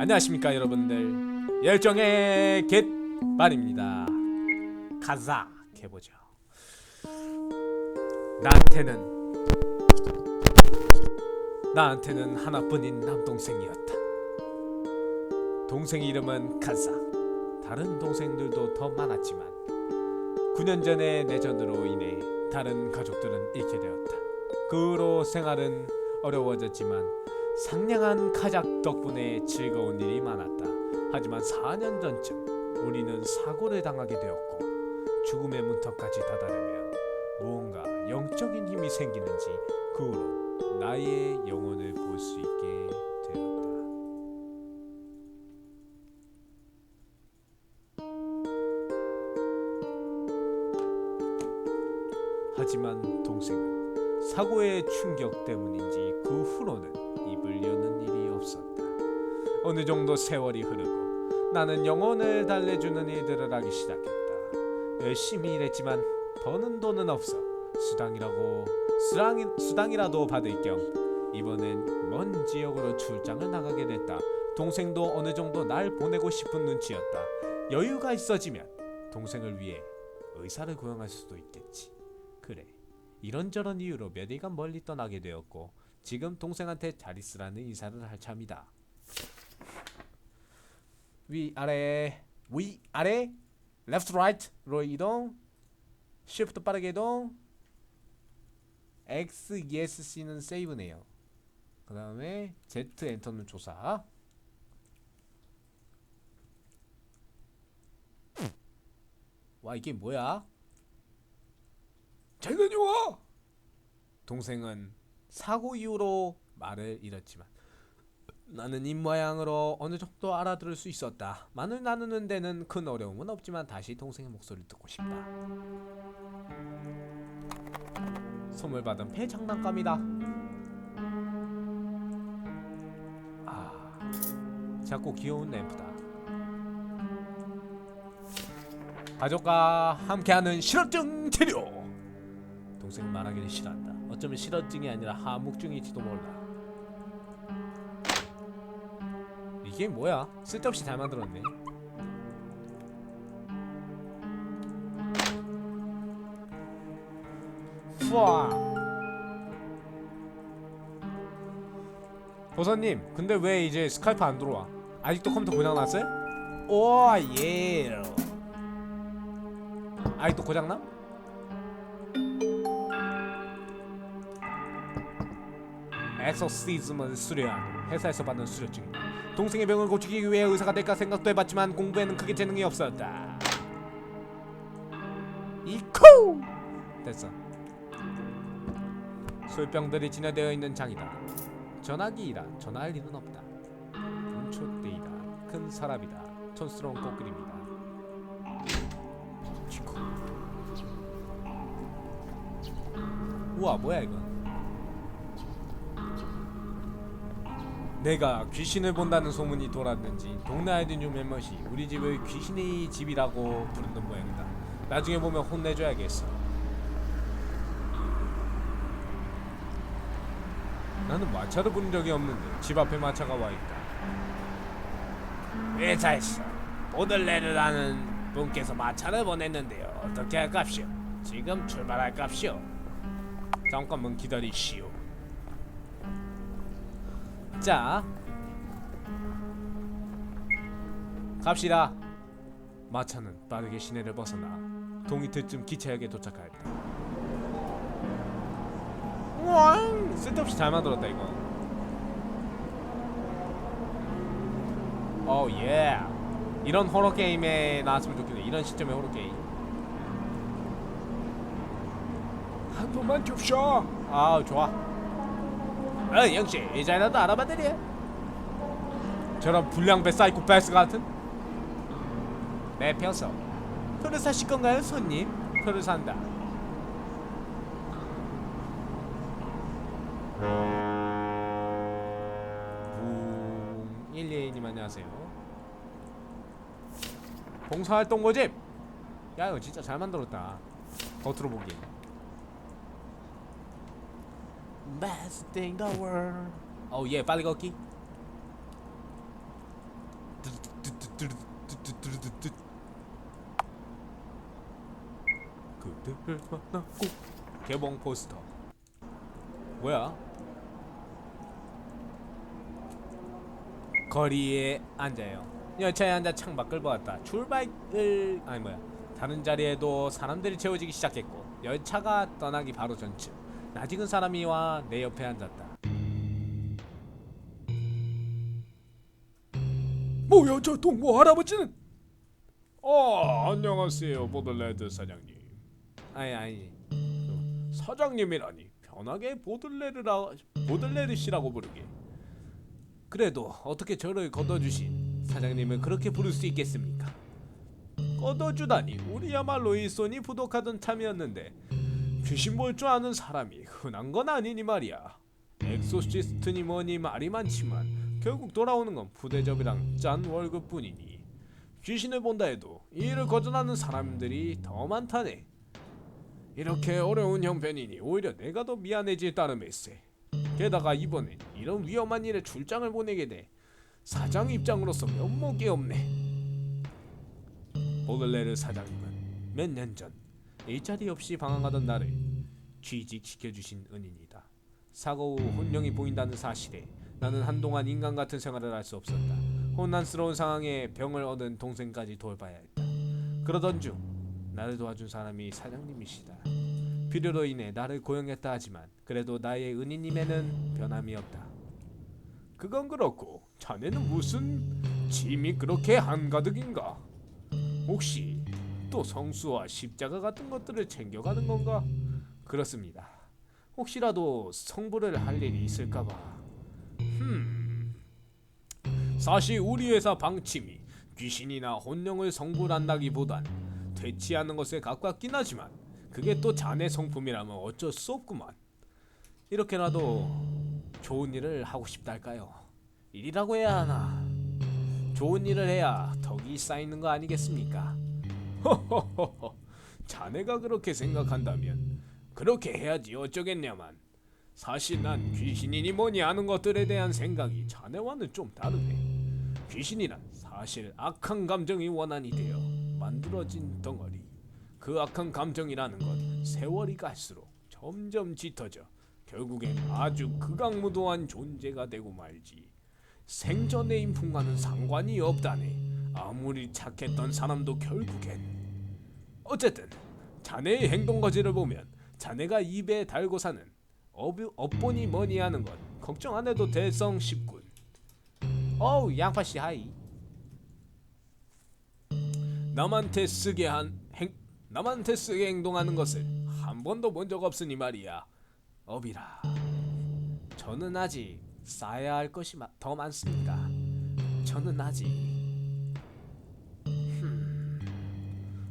안녕하십니까 여러분들. 열정의 갯말입니다. 가자 해보죠. 나한테는 나한테는 하나뿐인 남동생이었다. 동생 이름은 카사. 다른 동생들도 더 많았지만 9년 전의 내전으로 인해 다른 가족들은 잃게 되었다. 그 후로 생활은 어려워졌지만 상냥한 카작 덕분에 즐거운 일이 많았다. 하지만 4년 전쯤 우리는 사고를 당하게 되었고 죽음의 문턱까지 다다르면 무언가 영적인 힘이 생기는지 그 후로 나의 영혼을 볼 수 있게 되었다. 하지만 동생은 사고의 충격 때문인지 그 후로는 입을 여는 일이 없었다. 어느 정도 세월이 흐르고 나는 영혼을 달래주는 일들을 하기 시작했다. 열심히 일했지만 버는 돈은 없어 수당이라고 수당 수당이라도 받을 겸 이번엔 먼 지역으로 출장을 나가게 됐다. 동생도 어느 정도 날 보내고 싶은 눈치였다. 여유가 있어지면 동생을 위해 의사를 고용할 수도 있겠지. 그래. 이런저런 이유로 몇 일간 멀리 떠나게 되었고 지금 동생한테 잘 있으라는 인사를 할 참이다. 위 아래 위 아래 left right로 이동 shift 빠르게 이동 X ESC는 세이브네요. 그 다음에 Z 엔터는 조사. 와 이게 뭐야? 재근이 와. 동생은 사고 이후로 말을 잃었지만 나는 입모양으로 어느 정도 알아들을 수 있었다. 말을 나누는 데는 큰 어려움은 없지만 다시 동생의 목소리를 듣고 싶다. 선물 받은 폐 장난감이다. 아, 작고 귀여운 램프다. 가족과 함께하는 실업증 치료. 동생은 말하기를 싫어한다. 어쩌면 실어증이 아니라 하묵증일지도 몰라. 이게 뭐야? 쓸데없이 잘 만들었네. 후아. 보선님, 근데 왜 이제 스카이프 안 들어와? 아직도 컴퓨터 고장 났어요? 오 예. 아직도 고장 나? 엑소시즘을 수료한 회사에서 받는 수료증이다. 동생의 병을 고치기 위해 의사가 될까 생각도 해봤지만 공부에는 크게 재능이 없었다. 이코 됐어. 술병들이 진화되어 있는 장이다. 전화기이라 전화할 일은 없다. 분초대이다. 큰 사람이다. 촌스러운. 치코. 우와 뭐야 이건? 내가 귀신을 본다는 소문이 돌았는지 동네 아이들 중 몇몇이 우리 집을 귀신의 집이라고 부르는 모양이다. 나중에 보면 혼내줘야겠어. 나는 마차를 본 적이 없는데 집 앞에 마차가 와 있다. 회사에서 오늘내를 하는 분께서 마차를 보냈는데요. 어떻게 할깝시오? 지금 출발할깝시오? 잠깐만 기다리시오. 자 갑시다. 마차는 빠르게 시내를 벗어나 동이틀쯤 기차역에 도착하였다 왕 쓸데없이 잘 만들었다 이거. 오예 이런 호러 게임에 나왔으면 좋겠네. 이런 시점의 호러 게임. 한 번만 줍쇼. 아 좋아 어 역시 이자이나도 알아봐드려. 저런 불량배 사이코패스 같은? 내 펴서 표를 사실 건가요 손님? 표를 산다. 붕 112님 안녕하세요. 봉사활동 모집! 야 이거 진짜 잘 만들었다. 겉으로 보기엔 best thing the world. 어, 예, 빨리 걷기. 그들을 만났고 개봉 포스터. 뭐야? 거리에 앉아요. 열차에 앉아 창밖을 보았다. 출발을 아니 뭐야? 다른 자리에도 사람들이 채워지기 시작했고 열차가 떠나기 바로 전쯤 낯익은 사람이 와 내 옆에 앉았다. 뭐야 저 동무 할아버지는? 어 안녕하세요 보들레드 사장님. 아니 아니 그 사장님이라니 편하게 보들레르라 보들레르 씨라고 부르게. 그래도 어떻게 저를 걷어주신 사장님을 그렇게 부를 수 있겠습니까? 걷어주다니 우리야말로 일손이 부족하던 참이었는데 귀신 볼 줄 아는 사람이 흔한 건 아니니 말이야. 엑소시스트니 뭐니 말이 많지만 결국 돌아오는 건 부대접이랑 짠 월급뿐이니 귀신을 본다 해도 이 일을 거절하는 사람들이 더 많다네. 이렇게 어려운 형편이니 오히려 내가 더 미안해질 따름일세. 게다가 이번엔 이런 위험한 일에 출장을 보내게 돼 사장 입장으로서 면목이 없네. 보들레르 사장님은 몇 년 전 일자리 없이 방황하던 나를 취직시켜 주신 은인이다. 사고 후 혼령이 보인다는 사실에 나는 한동안 인간 같은 생활을 할 수 없었다. 혼란스러운 상황에 병을 얻은 동생까지 돌봐야 했다. 그러던 중 나를 도와준 사람이 사장님이시다. 필요로 인해 나를 고용했다 하지만 그래도 나의 은인님에는 변함이 없다. 그건 그렇고 자네는 무슨 짐이 그렇게 한가득인가? 혹시 또 성수와 십자가 같은 것들을 챙겨가는 건가? 그렇습니다. 혹시라도 성불을 할 일이 있을까봐. 흠. 사실 우리 회사 방침이 귀신이나 혼령을 성불한다기보단 퇴치하는 것에 가깝긴 하지만 그게 또 자네 성품이라면 어쩔 수 없구만. 이렇게라도 좋은 일을 하고 싶달까요? 일이라고 해야 하나? 좋은 일을 해야 덕이 쌓이는 거 아니겠습니까? 허허허허. 자네가 그렇게 생각한다면 그렇게 해야지 어쩌겠냐만. 사실 난 귀신이니 뭐니 하는 것들에 대한 생각이 자네와는 좀 다르네. 귀신이란 사실 악한 감정이 원한이 되어 만들어진 덩어리. 그 악한 감정이라는 건 세월이 갈수록 점점 짙어져 결국엔 아주 극악무도한 존재가 되고 말지. 생전의 인품과는 상관이 없다네. 아무리 착했던 사람도 결국엔 어쨌든 자네의 행동 거지를 보면 자네가 입에 달고 사는 업, 업보니 뭐니 하는 건 걱정 안 해도 될성 싶군. 어우 양파 씨 하이. 남한테 쓰게 한 행, 남한테 쓰게 행동하는 것을 한 번도 본 적 없으니 말이야. 업이라. 저는 아직 쌓아야 할 것이 마- 더 많습니다. 저는 아직 흠,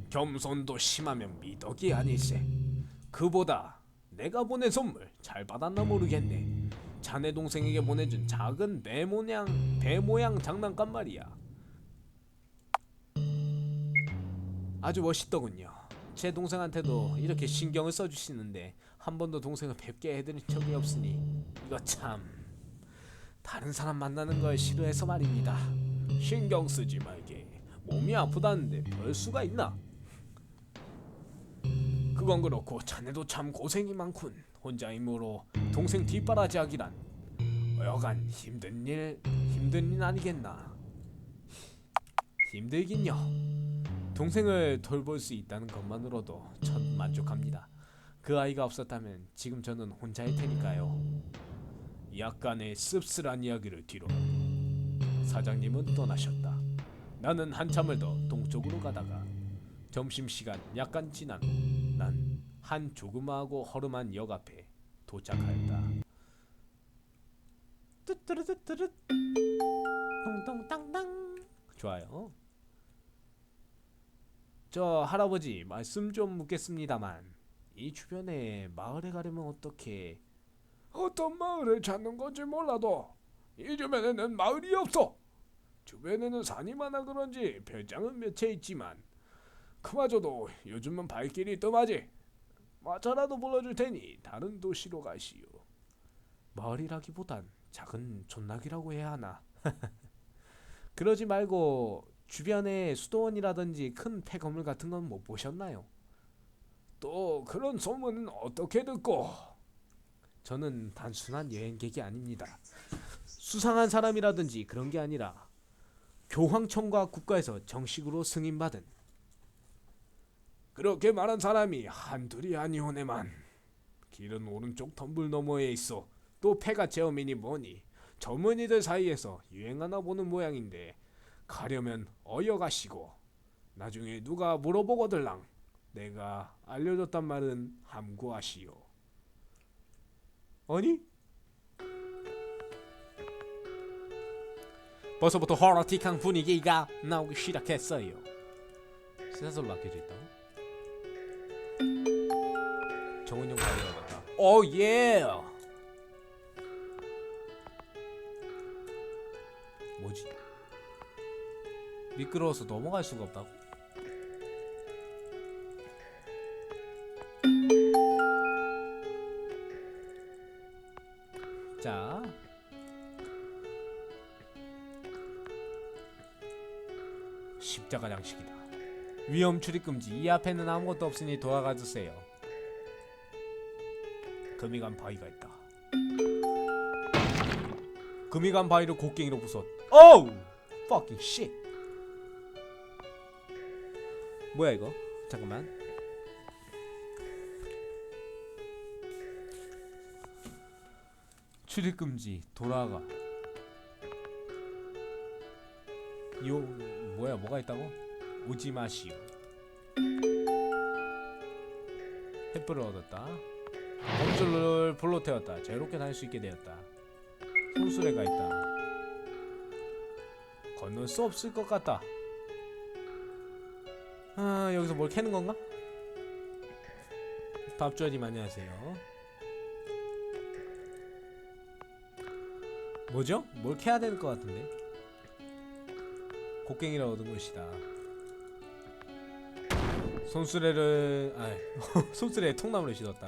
겸손도 심하면 미덕이 아닐세. 그보다 내가 보낸 선물 잘 받았나 모르겠네. 자네 동생에게 보내준 작은 배 모양 배 모양 장난감 말이야. 아주 멋있더군요. 제 동생한테도 이렇게 신경을 써주시는데 한 번도 동생을 뵙게 해드린 적이 없으니 이거 참 다른 사람 만나는 걸 싫어해서 말입니다. 신경 쓰지 말게. 몸이 아프다는데 별 수가 있나? 그건 그렇고 자네도 참 고생이 많군. 혼자 힘으로 동생 뒷바라지하기란 여간 힘든 일 힘든 일 아니겠나? 힘들긴요. 동생을 돌볼 수 있다는 것만으로도 전 만족합니다. 그 아이가 없었다면 지금 저는 혼자일 테니까요. 약간의 씁쓸한 이야기를 뒤로 사장님은 떠나셨다. 나는 한참을 더 동쪽으로 가다가 점심시간 약간 지난 후 난 한 조그마하고 허름한 역 앞에 도착하였다. 뚜뚜르뚜뚜르 동동땅땅 좋아요. 저 할아버지 말씀 좀 묻겠습니다만 이 주변에 마을에 가려면 어떻게 어떤 마을을 찾는 건지 몰라도 이 주변에는 마을이 없어. 주변에는 산이 많아 그런지 별장은 몇 채 있지만 그마저도 요즘은 발길이 뜸하지 마차라도 불러줄 테니 다른 도시로 가시오 마을이라기보단 작은 존락이라고 해야 하나 그러지 말고 주변에 수도원이라든지 큰 폐건물 같은 건 못 보셨나요? 또 그런 소문은 어떻게 듣고? 저는 단순한 여행객이 아닙니다. 수상한 사람이라든지 그런 게 아니라 교황청과 국가에서 정식으로 승인받은 그렇게 말한 사람이 한둘이 아니오네만. 길은 오른쪽 덤불 너머에 있어. 또 폐가 체험이니 뭐니. 젊은이들 사이에서 유행하나 보는 모양인데 가려면 어여가시고 나중에 누가 물어보거들랑 내가 알려줬단 말은 함구하시오. 아니? 벌써부터 호러틱한 분위기가 나오기 시작했어요. 신사설로 맡겨져 있다. 정은용 가이어다. 오 예. 뭐지? 미끄러워서 넘어갈 수가 없다고? 십자가 장식이다. 위험 출입 금지. 이 앞에는 아무것도 없으니 돌아가 주세요. 금이간 바위가 있다. 금이간 바위를 곡괭이로 부쉈. 오우! fucking shit. 뭐야 이거? 잠깐만. 출입 금지. 돌아가. 요 뭐야 뭐가 있다고? 오지 마시오. 횃불을 얻었다. 검술을 불로 태웠다. 자유롭게 다닐 수 있게 되었다. 손수레가 있다. 건널 수 없을 것 같다. 아 여기서 뭘 캐는 건가? 밥주아님 안녕하세요. 뭐죠? 뭘 캐야 될 것 같은데? 곡괭이를 얻은 것이다. 손수레를 아 손수레에 통나무를 싣었다.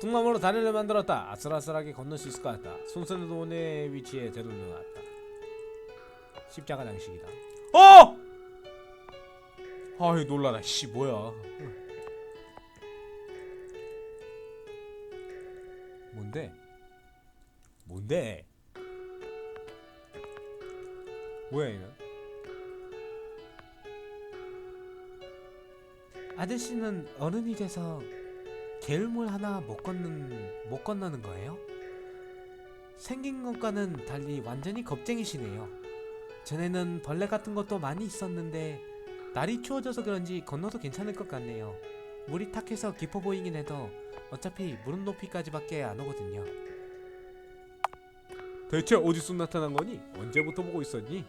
통나무로 다리를 만들었다. 아슬아슬하게 건널 수 있을 것 같다. 손수레도 오늘 위치에 되돌려 놨다. 십자가 장식이다. 어! 아이 놀라라. 씨 뭐야? 뭔데? 뭔데? 뭐야 얘는? 아저씨는 어른이 돼서 개울물 하나 못 걷는 못 건너는 거예요? 생긴 것과는 달리 완전히 겁쟁이시네요. 전에는 벌레 같은 것도 많이 있었는데 날이 추워져서 그런지 건너도 괜찮을 것 같네요. 물이 탁해서 깊어 보이긴 해도 어차피 무릎 높이까지밖에 안 오거든요. 대체 어디서 나타난 거니? 언제부터 보고 있었니?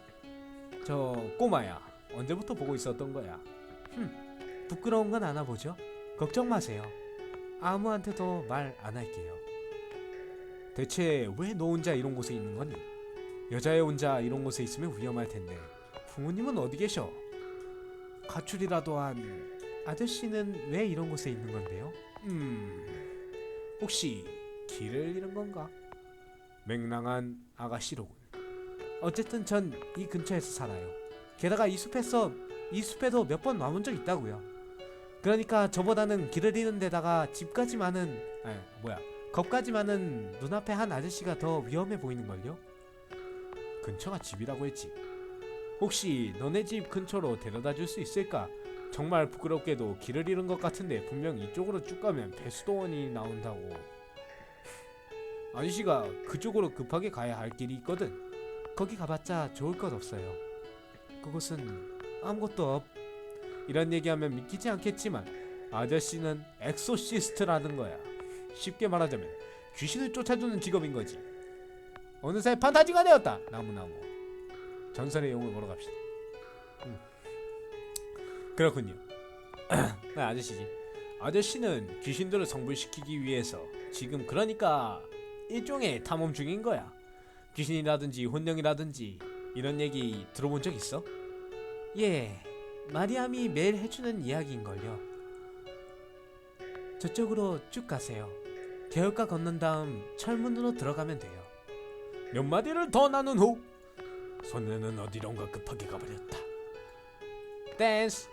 저 꼬마야 언제부터 보고 있었던 거야? 흠 부끄러운 건 아나 보죠? 걱정 마세요. 아무한테도 말 안 할게요. 대체 왜 너 혼자 이런 곳에 있는 거니? 여자애 혼자 이런 곳에 있으면 위험할 텐데 부모님은 어디 계셔? 가출이라도 한 아저씨는 왜 이런 곳에 있는 건데요? 음 혹시 길을 잃은 건가? 맹랑한 아가씨로군. 어쨌든 전 이 근처에서 살아요. 게다가 이 숲에서 이 숲에도 몇 번 와본 적 있다고요. 그러니까 저보다는 길을 잃은 데다가 집까지 많은 아 뭐야 겁까지 많은 눈앞에 한 아저씨가 더 위험해 보이는 걸요. 근처가 집이라고 했지. 혹시 너네 집 근처로 데려다 줄 수 있을까? 정말 부끄럽게도 길을 잃은 것 같은데 분명 이쪽으로 쭉 가면 배수도원이 나온다고. 아저씨가 그쪽으로 급하게 가야 할 길이 있거든. 거기 가봤자 좋을 것 없어요. 그곳은 아무것도 없. 이런 얘기하면 믿기지 않겠지만 아저씨는 엑소시스트라는 거야. 쉽게 말하자면 귀신을 쫓아주는 직업인 거지. 어느새 판타지가 되었다. 나무나무. 전설의 용을 보러 갑시다. 음. 그렇군요. 네, 아저씨지. 아저씨는 귀신들을 성불시키기 위해서 지금 그러니까 일종의 탐험 중인 거야. 귀신이라든지 혼령이라든지 이런 얘기 들어본 적 있어? 예, 마리암이 매일 해주는 이야기인걸요. 저쪽으로 쭉 가세요. 개울가 건넌 다음 철문으로 들어가면 돼요. 몇 마디를 더 나눈 후 손녀는 어디론가 급하게 가버렸다. 댄스.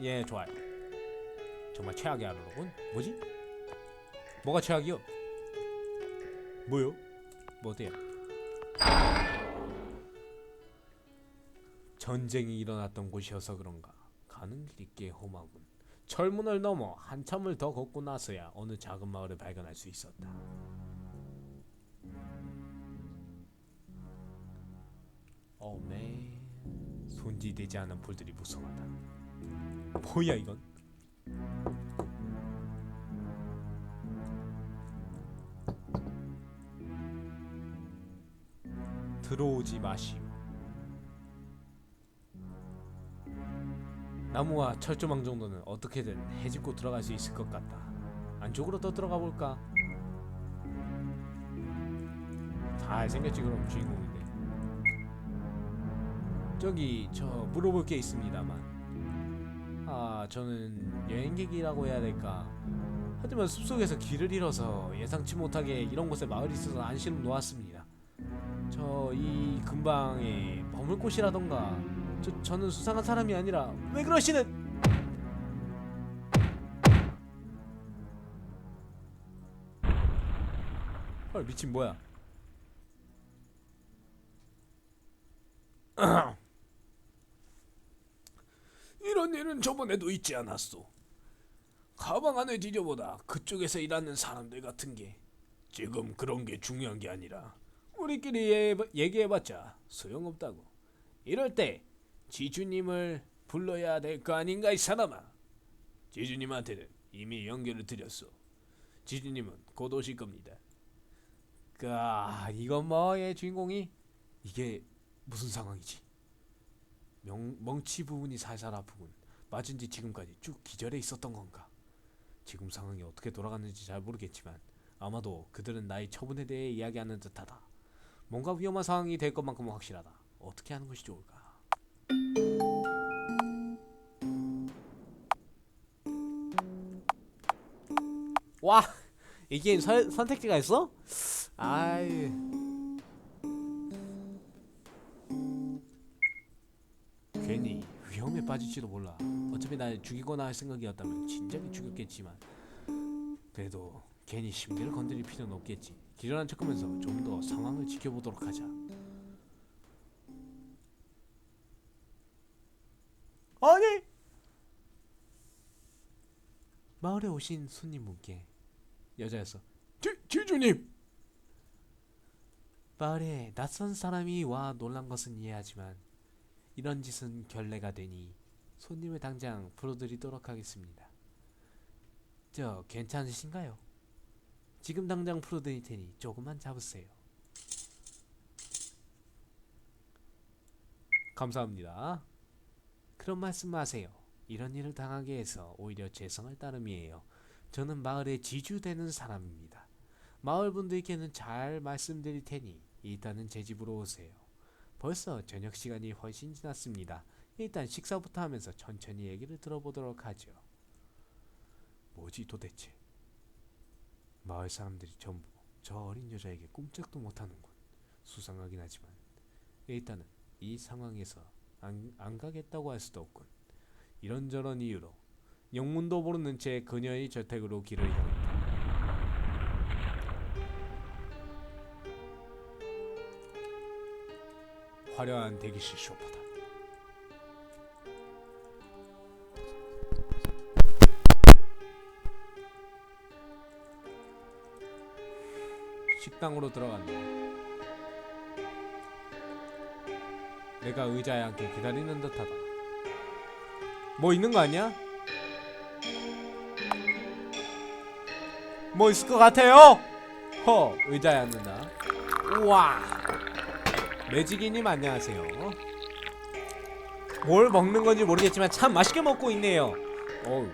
예, 좋아요. 정말 최악의 하루로군. 뭐지? 뭐가 최악이요? 뭐요? 뭐 어때요? 전쟁이 일어났던 곳이어서 그런가 가는 길이 꽤 험하군. 철문을 넘어 한참을 더 걷고 나서야 어느 작은 마을을 발견할 수 있었다. 어메 손질되지 않은 풀들이 무성하다. 뭐야 이건? 들어오지 마시오. 나무와 철조망 정도는 어떻게든 해집고 들어갈 수 있을 것 같다. 안쪽으로 더 들어가 볼까? 잘 생겼지 그럼 주인공인데. 저기 저 물어볼 게 있습니다만. 아 저는 여행객이라고 해야 될까? 하지만 숲속에서 길을 잃어서 예상치 못하게 이런 곳에 마을이 있어서 안심을 놓았습니다. 저 이 근방에 머물 곳이라던가 저 저는 수상한 사람이 아니라 왜 그러시는? 헐 미친 뭐야? 이런 일은 저번에도 있지 않았소. 가방 안을 뒤져보다 그쪽에서 일하는 사람들 같은 게 지금 그런 게 중요한 게 아니라 우리끼리 예- 얘기해봤자 소용없다고. 이럴 때 지주님을 불러야 될 거 아닌가 이 사람아. 지주님한테는 이미 연결을 드렸소. 지주님은 곧 오실 겁니다. 까 이건 뭐의 주인공이 이게 무슨 상황이지? 명, 멍치 부분이 살살 아프군. 맞은 지 지금까지 쭉 기절해 있었던 건가? 지금 상황이 어떻게 돌아갔는지 잘 모르겠지만 아마도 그들은 나의 처분에 대해 이야기하는 듯하다. 뭔가 위험한 상황이 될 것만큼은 확실하다. 어떻게 하는 것이 좋을까? 와 이게 선, 선택지가 있어? 아이 괜히 위험에 빠질지도 몰라 어차피 날 죽이거나 할 생각이었다면 진작에 죽였겠지만 그래도 괜히 심리를 건드릴 필요는 없겠지 기절한 척하면서 좀 더 상황을 지켜보도록 하자 아니 마을에 오신 손님분께 여자였어 지, 지주님 마을에 낯선 사람이 와 놀란 것은 이해하지만 이런 짓은 결례가 되니 손님을 당장 풀어드리도록 하겠습니다. 저 괜찮으신가요? 지금 당장 풀어드릴 테니 조금만 잡으세요. 감사합니다. 그런 말씀 마세요. 이런 일을 당하게 해서 오히려 죄송할 따름이에요. 저는 마을의 지주되는 사람입니다. 마을 분들께는 잘 말씀드릴 테니 일단은 제 집으로 오세요. 벌써 저녁 시간이 훨씬 지났습니다. 일단 식사부터 하면서 천천히 얘기를 들어보도록 하죠. 뭐지 도대체? 마을 사람들이 전부 저 어린 여자에게 꼼짝도 못하는군. 수상하긴 하지만 일단은 이 상황에서 안, 안 가겠다고 할 수도 없군. 이런저런 이유로 영문도 모르는 채 그녀의 저택으로 길을 향했다. 화려한 대기실 쇼파다. 식당으로 들어갔네. 내가 의자에 앉게 기다리는 듯하다. 뭐 있는 거 아니야? 뭐 있을 것 같아요? 허, 의자에 앉는다. 우와. 매직이님 안녕하세요. 뭘 먹는 건지 모르겠지만 참 맛있게 먹고 있네요. 어우.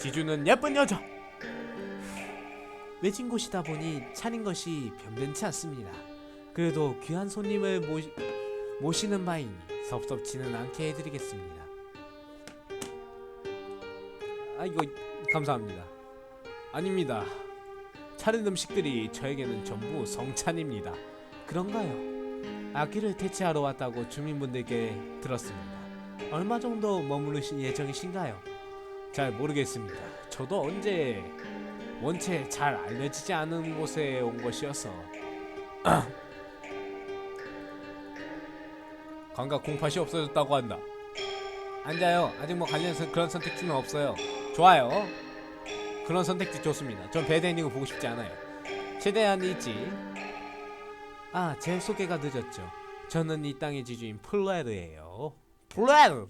지주는 예쁜 여자. 외진 곳이다 보니 차린 것이 변변치 않습니다. 그래도 귀한 손님을 모시, 모시는 바이니 섭섭지는 않게 해드리겠습니다. 아 이거 감사합니다. 아닙니다. 차린 음식들이 저에게는 전부 성찬입니다. 그런가요? 악기를 퇴치하러 왔다고 주민분들께 들었습니다. 얼마 정도 머무르실 예정이신가요? 잘 모르겠습니다. 저도 언제 원체 잘 알려지지 않은 곳에 온 것이어서 감각 공팟이 없어졌다고 한다. 앉아요. 아직 뭐 관련해서 그런 선택지는 없어요. 좋아요. 그런 선택지 좋습니다. 전 배드엔딩을 보고 싶지 않아요. 최대한 있지. 아, 제 소개가 늦었죠. 저는 이 땅의 지주인 플레르예요. 플레르.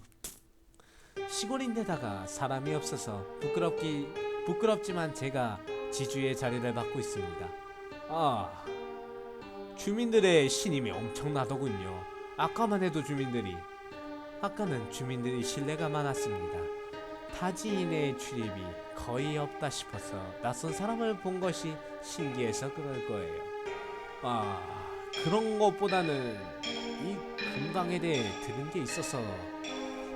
시골인데다가 사람이 없어서 부끄럽기 부끄럽지만 제가 지주의 자리를 맡고 있습니다. 아, 주민들의 신임이 엄청나더군요. 아까만 해도 주민들이 아까는 주민들이 신뢰가 많았습니다. 타지인의 출입이 거의 없다 싶어서 낯선 사람을 본 것이 신기해서 그럴 거예요. 아, 그런 것보다는 이 근방에 대해 들은 게 있어서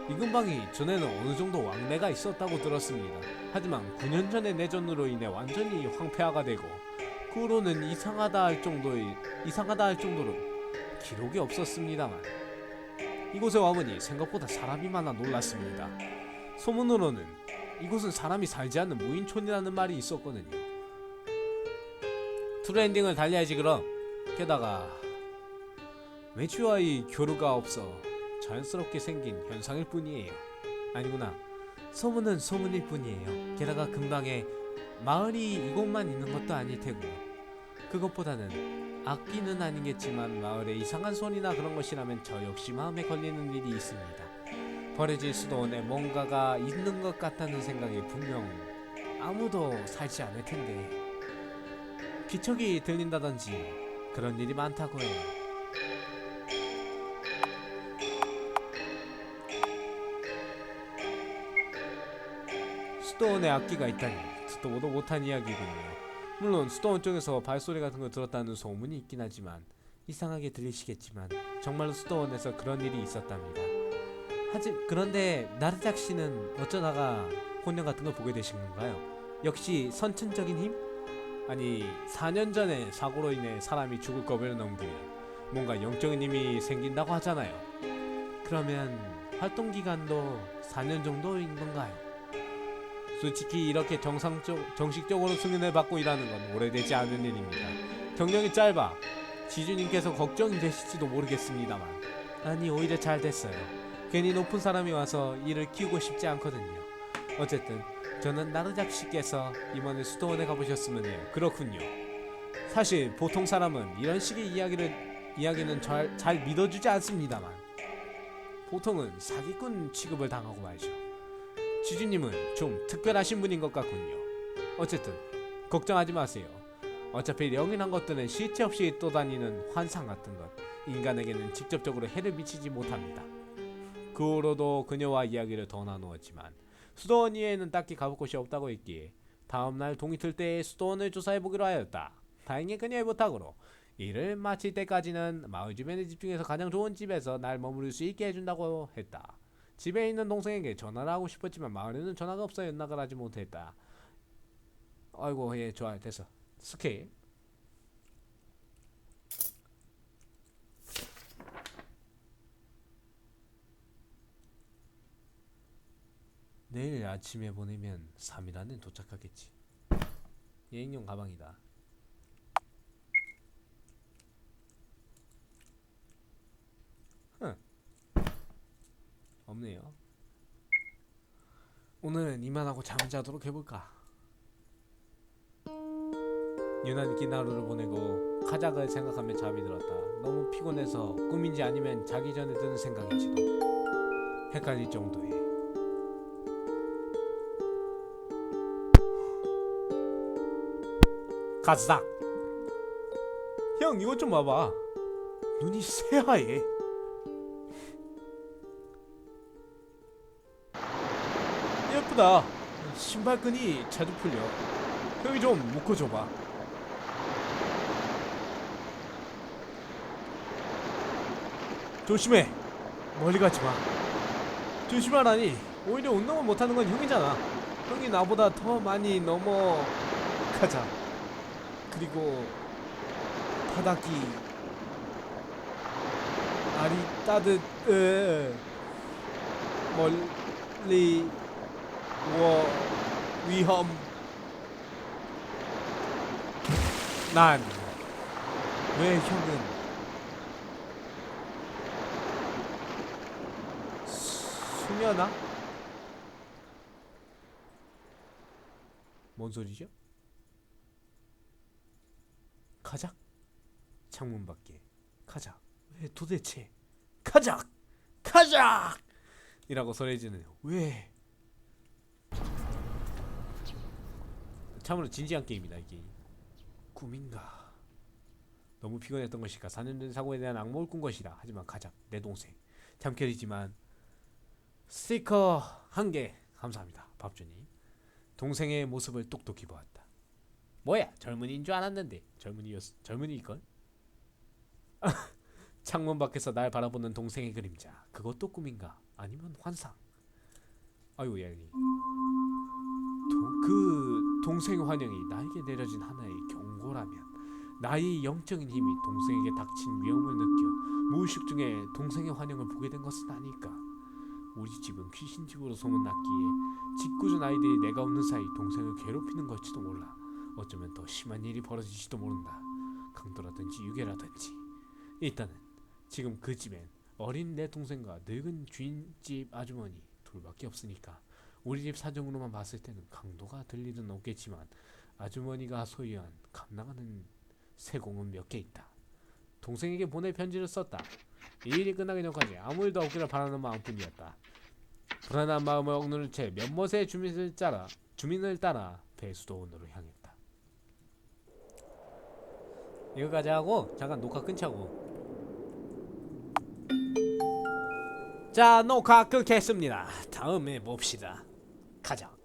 이 근방이 전에는 어느 정도 왕래가 있었다고 들었습니다. 하지만 9년 전의 내전으로 인해 완전히 황폐화가 되고 그 후로는 이상하다 할 정도의 이상하다 할 정도로 기록이 없었습니다만 이곳에 와보니 생각보다 사람이 많아 놀랐습니다. 소문으로는 이곳은 사람이 살지 않는 무인촌이라는 말이 있었거든요. 트렌딩을 달려야지 그럼. 게다가 매주와의 교류가 없어 자연스럽게 생긴 현상일 뿐이에요. 아니구나. 소문은 소문일 뿐이에요. 게다가 근방에 마을이 이곳만 있는 것도 아닐 테고요. 그것보다는 악기는 아니겠지만 마을에 이상한 소리나 그런 것이라면 저 역시 마음에 걸리는 일이 있습니다. 버려질 수도 없네 뭔가가 있는 것 같다는 생각이 분명 아무도 살지 않을 텐데 기척이 들린다든지 그런 일이 많다고 해요. 수도원에 악기가 있다니 듣도 보도 못한 이야기군요. 물론 수도원 쪽에서 발소리 같은 걸 들었다는 소문이 있긴 하지만 이상하게 들리시겠지만 정말로 수도원에서 그런 일이 있었답니다. 하지 그런데 나르작 씨는 어쩌다가 혼연 같은 걸 보게 되신 건가요? 역시 선천적인 힘? 아니 4년 전에 사고로 인해 사람이 죽을 겁을 넘기면 뭔가 영적인 힘이 생긴다고 하잖아요. 그러면 활동 기간도 4년 정도인 건가요? 솔직히 이렇게 정상적 정식적으로 승인을 받고 일하는 건 오래되지 않은 일입니다. 경력이 짧아 지주님께서 걱정이 되실지도 모르겠습니다만 아니 오히려 잘 됐어요. 괜히 높은 사람이 와서 일을 키우고 싶지 않거든요. 어쨌든 저는 나르작 씨께서 이번에 수도원에 가보셨으면 해요. 그렇군요. 사실 보통 사람은 이런 식의 이야기를 이야기는 잘, 잘 믿어주지 않습니다만 보통은 사기꾼 취급을 당하고 말죠. 지주님은 좀 특별하신 분인 것 같군요. 어쨌든 걱정하지 마세요. 어차피 영인한 것들은 실체 없이 떠다니는 환상 같은 것 인간에게는 직접적으로 해를 미치지 못합니다. 그 후로도 그녀와 이야기를 더 나누었지만 수도원 이에는 딱히 가볼 곳이 없다고 했기에 다음날 동이 틀때 수도원을 조사해 보기로 하였다. 다행히 그녀의 부탁으로 일을 마칠 때까지는 마을 주변의 집 중에서 가장 좋은 집에서 날 머무를 수 있게 해준다고 했다. 집에 있는 동생에게 전화를 하고 싶었지만 마을에는 전화가 없어 연락을 하지 못했다. 아이고 예 좋아요. 됐어. 스킵. 내일 아침에 보내면 3일 안에 도착하겠지. 여행용 가방이다 없네요. 오늘은 이만하고 잠을 자도록 해볼까? 유난히 긴 하루를 보내고 카작을 생각하며 잠이 들었다. 너무 피곤해서 꿈인지 아니면 자기 전에 드는 생각인지도 헷갈릴 정도의 가스닥! 형 이것 좀 봐봐. 눈이 새하얘 예쁘다 신발끈이 자주 풀려. 형이 좀 묶어줘봐. 조심해. 멀리 가지 마. 조심하라니. 오히려 운동을 못하는 건 형이잖아. 형이 나보다 더 많이 넘어가자. 그리고 바닥이 날이 따뜻 으, 멀리 워 위험 난 왜 형은 수- 수면아? 뭔 소리죠? 가자. 창문 밖에 가자. 왜 도대체 가자. 가자. 이라고 소리 지르네요. 왜? 참으로 진지한 게임이다 이 게임. 꿈인가? 너무 피곤했던 것일까? 4년 전 사고에 대한 악몽을 꾼 것이다. 하지만 가자. 내 동생. 잠결이지만 스티커 한 개 감사합니다. 밥준이. 동생의 모습을 똑똑히 보았다. 뭐야 젊은이인 줄 알았는데 젊은이였 젊은이일걸? 창문 밖에서 날 바라보는 동생의 그림자 그것도 꿈인가 아니면 환상 아이고 야이 그 동생의 환영이 나에게 내려진 하나의 경고라면 나의 영적인 힘이 동생에게 닥친 위험을 느껴 무의식 중에 동생의 환영을 보게 된 것은 아닐까 우리 집은 귀신집으로 소문났기에 짓궂은 아이들이 내가 없는 사이 동생을 괴롭히는 걸지도 몰라. 어쩌면 더 심한 일이 벌어질지도 모른다. 강도라든지 유괴라든지. 일단은 지금 그 집엔 어린 내 동생과 늙은 주인집 아주머니 둘밖에 없으니까 우리 집 사정으로만 봤을 때는 강도가 들 일은 없겠지만 아주머니가 소유한 감나가는 세공은 몇 개 있다. 동생에게 보낼 편지를 썼다. 이 일이 끝나기 전까지 아무 일도 없기를 바라는 마음뿐이었다. 불안한 마음을 억누른 채 몇몇의 주민을 따라 주민을 따라 배수도원으로 향했다. 여기까지 하고 잠깐 녹화 끊자고. 자 녹화 끊겠습니다. 다음에 봅시다. 가자.